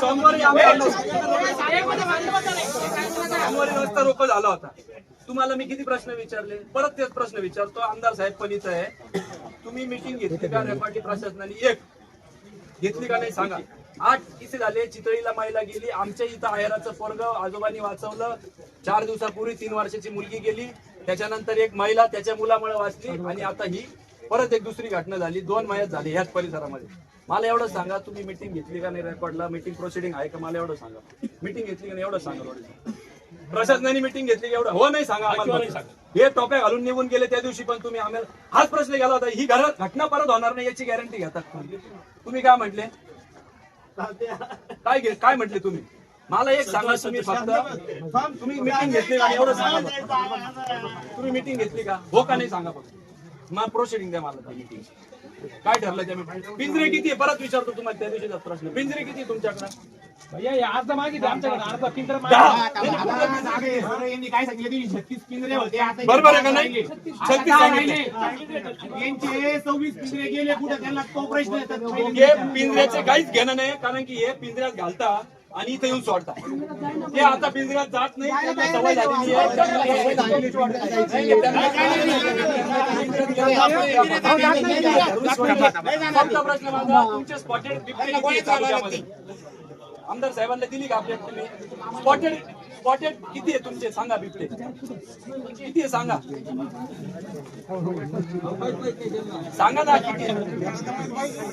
सोमवारी सोमवारी रस्ता झाला होता. तुम्हाला मी किती प्रश्न विचारले? परत तेच प्रश्न विचारतो. आमदार साहेब पण आहे. तुम्ही मिटिंग घेतली का? रेपाटी प्रशासनाने एक. घेतली का नाही सांगा. आठ इथे झाले. चितळीला महिला गेली. आमच्या इथं आयराचं पोरग आजोबांनी वाचवलं. चार दिवसापूर्वी तीन वर्षाची मुलगी गेली. त्याच्यानंतर एक महिला त्याच्या मुलामुळे वाचली आणि आता ही परत एक दुसरी घटना झाली. दोन महिन्यात झाली ह्याच परिसरामध्ये. मला एवढं सांगा तुम्ही मिटिंग घेतली का नाही रेकॉर्डला मिटिंग प्रोसिडिंग आहे का? मला एवढं सांगा. मिटिंग घेतली का नाही? एवढं सांगा एवढं. प्रशासनाने मिटिंग घेतली का एवढं? हो नाही सांगा आम्हाला हे टोप्या घालून निघून गेले त्या दिवशी पण तुम्ही आम्हाला हाच प्रश्न गेला होता. ही घरात घटना परत होणार नाही याची गॅरंटी घेतात तुम्ही. तुम्ही काय म्हटले? काय घे काय म्हटले तुम्ही? मला एक सांगा तुम्ही फक्त. तुम्ही मिटिंग घेतली का? एवढं सांगा. तुम्ही मिटिंग घेतली का? हो का नाही सांगा फक्त? मग प्रोसिडिंग द्या मला मीटिंग काय ठरलं त्या? पिंजरे किती आहे? परत विचारतो तुम्हाला त्या दिवशीचा प्रश्न. पिंजरे किती आहे तुमच्याकडे? भैया अर्ध मागितले आमच्याकडे. अर्ध पिंजरा काय सांगितलं? छत्तीस पिंजरे होते आता बरोबर आहे का नाही? छत्तीस यांचे सव्वीस पिंजरे गेले कुठे त्यांना तो प्रश्न येतात? हे पिंजऱ्याचे काहीच घेणं नाही कारण की हे पिंजऱ्यात घालता. आणि इथे येऊन सोडता ते आता पिंजऱ्यात जात नाही त्यांना सवय झालेली आहे फक्त प्रश्न माझा तुमचे स्पॉटेड बिबटे किती आहेत तालुक्यामध्ये? आमदार साहेबांना दिली का अपडेट तुम्ही स्पॉटेड स्पॉटेड किती आहे तुमचे? सांगा बिबटे. किती आहे सांगा? सांगा ना किती?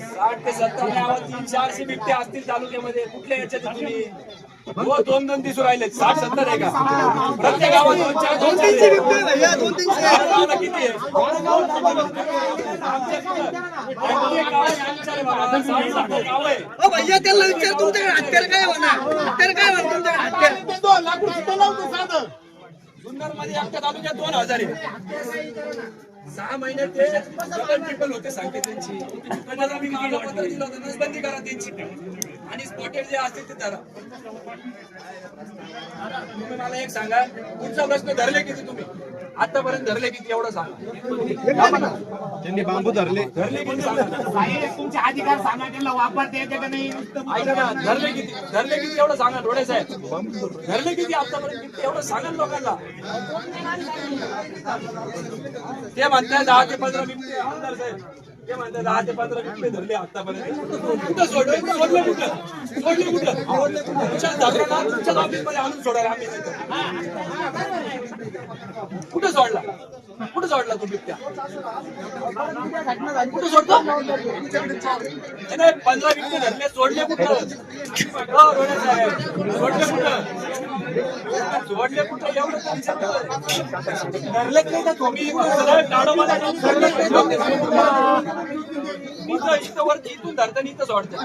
साठ ते सत्तर तीन चारशे बिबटे असतील तालुक्यामध्ये. कुठल्या याच्यात तुम्ही? हो दोन दोन दिसू राहिले साठ सत्तर आहे का? प्रत्येक गावात दोन चार दोन आहे. किती आहे? भैया त्याला विचार तुमच्याकडे हत्यार काय होणार हत्यार काय होणार तुमच्याकडे? हत्यार. जुन्नरमध्ये आमच्या तालुक्यात दोन हजार आहे. सहा महिने ते ट्रिपल होते सांगते त्यांची. तुम्हाला मी कागदपत्र दिलं होतं. नसबंदी करा त्यांची. आणि स्पॉटेड जे असतील ते धरा. तुम्ही मला एक सांगा पुढचा प्रश्न धरले किती तुम्ही? आतापर्यंत धरले किती एवढं सांगा. त्यांनी बांबू धरले. धरले किती साहेब, तुमचे अधिकार सांगा त्यांना वापरता येते का नाही? ऐका ना धरले किती धरले किती एवढं सांगा डोळे साहेब. धरले किती आतापर्यंत किती एवढं सांगा लोकांना. ते म्हणतात दहा ते पंधरा बिबटे आमदार साहेब ते म्हणतात दहा ते पंधरा बिबटे धरले आतापर्यंत. कुठं सोडले सोडले कुठं? सोडले कुठं? तुमच्या झाकराला तुमच्याच ऑफिसमध्ये आणून सोडायला आम्ही नाही कुठं सोडला? कुठं सोडला तू बिबट्या कुठं सोडतो नाही, पंधरा बिबटे धरले सोडले कुठं? हो, रोडे सोडले कुठं? सोडले कुठं? एवढं धरलेच नाही का तुम्ही? इथून इथं वरती इथून धरताना इथं सोडतं